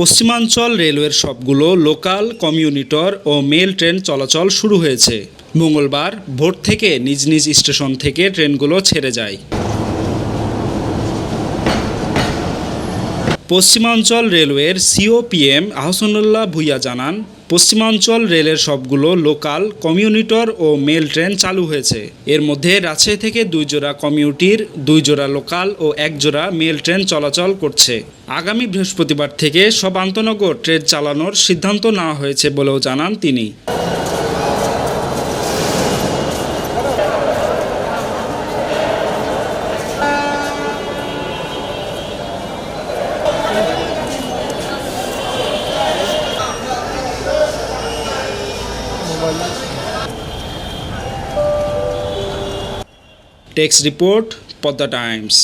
পশ্চিমাঞ্চল রেলওয়ের সবগুলো local, commuter ও মেল ট্রেন চলাচল শুরু হয়েছে। মঙ্গলবার ভোর থেকে নিজ নিজ স্টেশন থেকে ট্রেনগুলো ছেড়ে যায়। পশ্চিমাঞ্চল রেলওয়ের সিওপিএম আহসানুল্লাহ ভুইয়া জানান পশ্চিমাঞ্চল রেলের সবগুলো লোকাল, কমিউনিটর ও মেল ট্রেন চালু হয়েছে। এর মধ্যে রাজশাহী থেকে দুই জোড়া কমিউটির, দুই জোড়া লোকাল ও এক জোড়া মেল ট্রেন চলাচল করছে। আগামী বৃহস্পতিবার থেকে সব আন্তনগর ট্রেন চালানোর সিদ্ধান্ত নেওয়া হয়েছে বলেও জানান তিনি। Text report Padma Times